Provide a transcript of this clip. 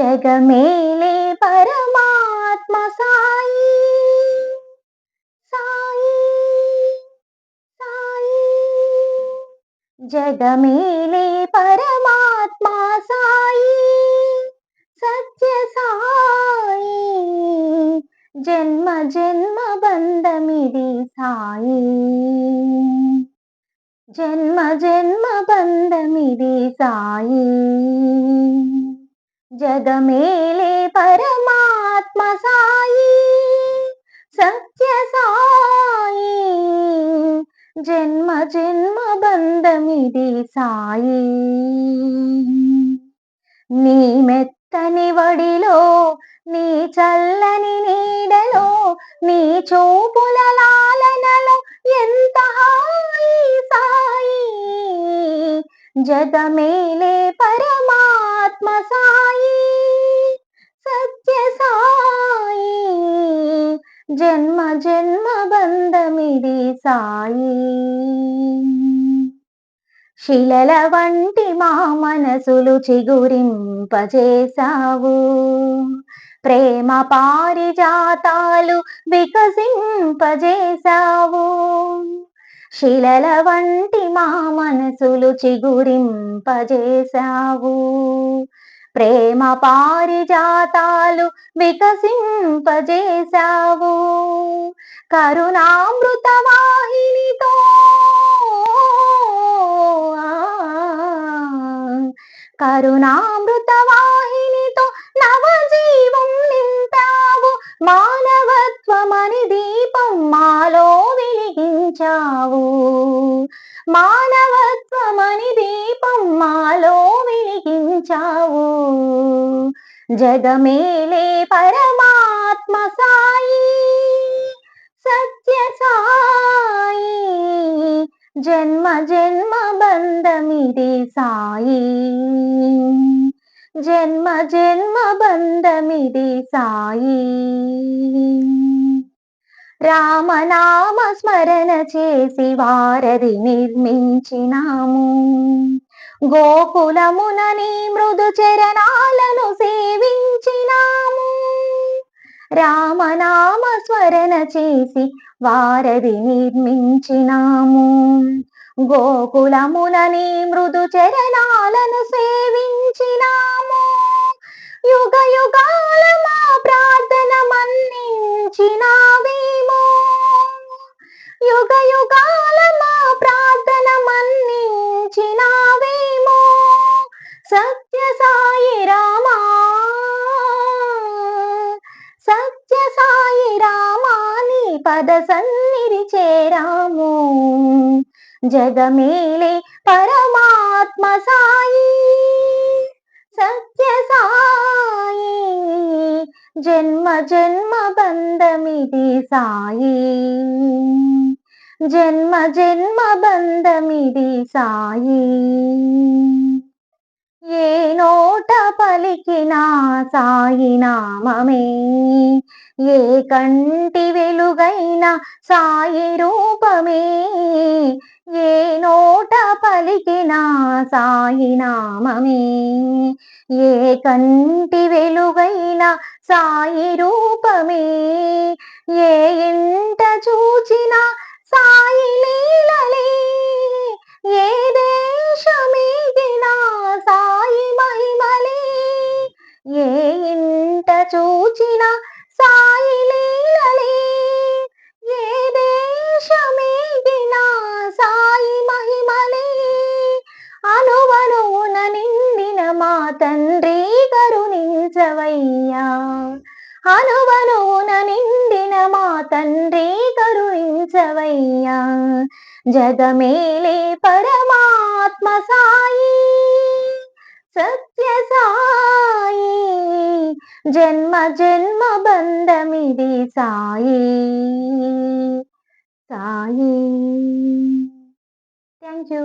జగమేలే పరమాత్మ సాయి సాయి సాయి జగమేలే పరమాత్మ సాయి సత్య సాయి జన్మ జన్మ బంధమిది సాయి జన్మ జన్మ బంధమిది సాయి జగమేలే పరమాత్మ సాయి సత్య సాయి. జన్మ జన్మ బంధమిది సాయి. నీ మెత్తని వడిలో నీ చల్లని నీడలో నీ చూపుల లాలనలో ఎంత హాయి సాయి. జగమేలే పరమ ఆత్మ సాయి సత్య సాయి జన్మ జన్మ బంధమిది సాయి. శిలల వంటి మా మనసులు చిగురింపజేశావు. ప్రేమ పారిజాతాలు వికసింపజేశావు. శిలల వంటి మా మనసులు చిగురింపజేశావు. ప్రేమ పారిజాతాలు వికసింపజేశావు. కరుణామృత వాహినితో కరుణామృత వాహినితో నవజీవం నింపావు. మా జగమేలే పరమాత్మ సాయి సత్య సాయి జన్మ జన్మ బంధమిది సాయి. జన్మ జన్మ బంధమిదే సాయి. రామనామ స్మరణ చేసి వారధి నిర్మించినాము. గోకులమున నీ మృదు చరణాలను సేవించినాము. రామనామ స్మరణ చేసి వారధి నిర్మించినాము. గోకులమున నీ మృదు చరణాలను సేవించినాము. యుగ యుగాల మా ప్రార్థన సాయి రామా. సత్య సాయి రామా నీ పద సన్నిధి చేరాము. జగమేలే పరమాత్మ సాయి. సత్య సాయి జన్మ జన్మ బంధమిది సాయి. జన్మ జన్మ బంధమిది సాయి. ఏ నోట పలికిన సాయి నామమే. ఏ కంటి వెలుగైన సాయి రూపమే. ఏ నోట పలికిన సాయి నామమే. ఏ కంటి వెలుగైన సాయి రూపమే. ఏ ఇంట చూ చూచిన సాయి లీలలే. ఏ దేశమేగిన సాయి మహిమలే. అనువనువున నిండిన మా తండ్రి కరుణించవయ్యా అనువనువున నిండిన మా తండ్రి కరుణించవయ్యా జగమేలే పరమాత్మ సాయి. సత్య సాయి జన్మ జన్మ బంధమిది సాయి సాయి. Thank you